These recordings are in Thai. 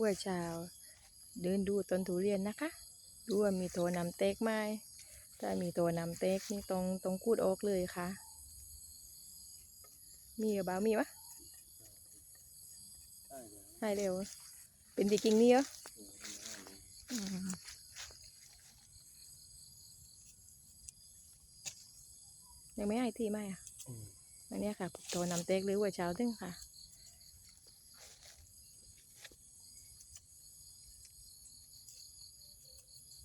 เมื่อเช้าเดินดูต้นทุเรียนนะคะ ดูว่ามีตัวนำเต็กไหมถ้ามีตัวนำเต็กนี่ตรงตรงกูดออกเลยค่ะ มีกับบ้าวมีปะให้เร็ว เป็นจริงๆนี่เหรออืมยังไม่ให้ที่ไหมอะอันเนี้ยค่ะโทรนำเต็กหรือหัวเช้าตึ้งค่ะ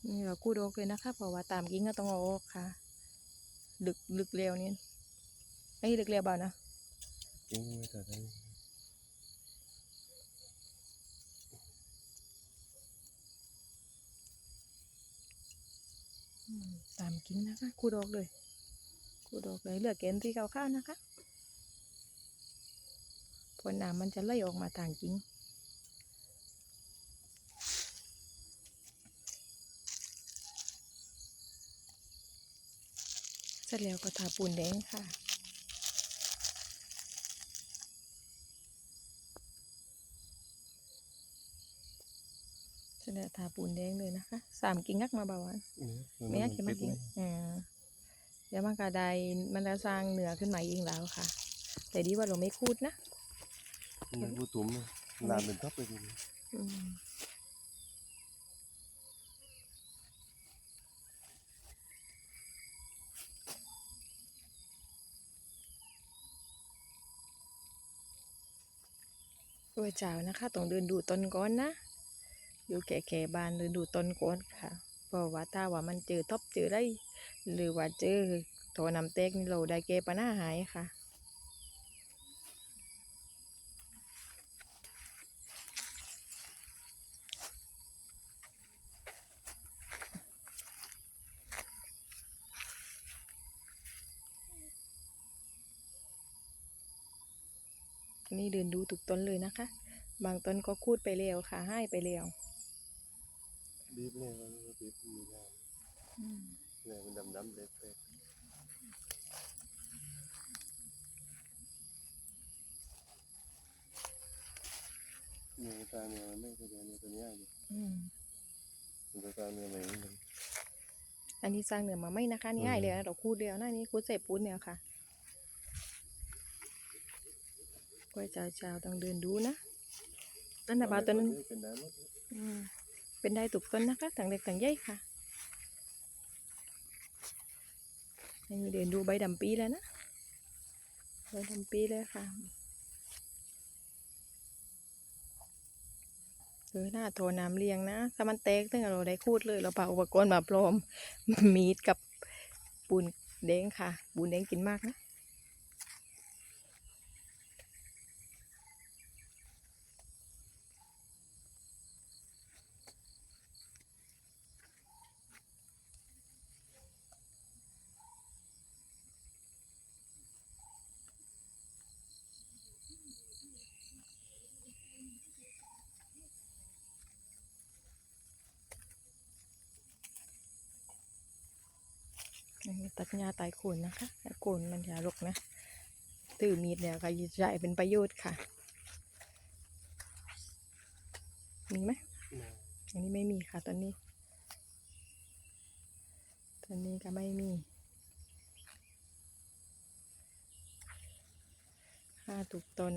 นี่เรากู้ดอกเลยนะคะเพราะว่าตามกิ้งก็ต้องเอาออกค่ะ ลึกลึกเร็วนี่ไอ้ยลึกเร็วเปล่านะจริงไม่ตัดได้อืมตามกิ้งนะคะกู้ดอกเลยกู้ดอกเลยเหลือกเกณฑ์ที่ขาวๆนะคะเพราะน้ำมันจะไหลออกมาทางกิ้ง ร็จแล้วก็ทาปูนแดงค่ะ เสร็จแล้วทาปูนแดงเลยนะคะ สามกิ้งงักมาเบาหวานไม่อยากกินมากกินเออเดี๋ยวมันก็ได้มันจะสร้างเหนือขึ้นมาเองแล้วค่ะ แต่ดีว่าเราไม่คูดนะนี่ผู้ตุ้มนานเป็นทับไปทีนี้ ตัวเจ้านะคะต้องเดินดูต้นก้อนนะ อยู่แก่ๆบานเดินดูต้นก้อนค่ะเพราะว่าถ้าว่ามันเจอท็อปเจอได้ หรือว่าเจอโถนำเต็กนี่เราได้แก้ปัญหาหายค่ะ นนี้เดินดูทุกต้นเลยนะคะ บางต้นก็คูดไปแล้วค่ะให้ไปแล้วบีบเนี่ยก็บีบมีงานเนี่ยมันดำดำๆเล็กเล็กเนี่ยตาเนี่ยมันไม่กระเดียวเนี่ยตัวเนี้ยอยู่อืมตัวตาเนี่ยไหนมันอันนี้สร้างเหนือมาไม่นะคะนี่อืมให้เลยนะเราคูดเดียวนะนี่คูดใส่ปูนเนี่ยค่ะ กล้วยเจ้าๆต้องเดินดูนะนั่นนะบาตัวนั้นเป็นได้หมดอืมเป็นได้ตุกต้นนะคะต่างเล็กต่างใหญ่ค่ะอันนี้เดินดูใบดำปีแล้วนะใบดำปีเลยค่ะเออหน้าโทรน้ำเลี้ยงนะ ถ้ามันเตกตั้งแต่เราได้คูดเลย เราเป่าอุปกรณ์มาพร้อม มีดกับปูนแดงค่ะ ปูนแดงกินมากนะ ตัดหญ้าตายโคนนะคะแต่โคนมันจะรกนะตื้อมีดเนี่ยก็จะใช้เป็นประโยชน์ค่ะ มีไหมอันนี้ไม่มีค่ะตอนนี้ ตอนนี้ก็ไม่มีห้าถูกตน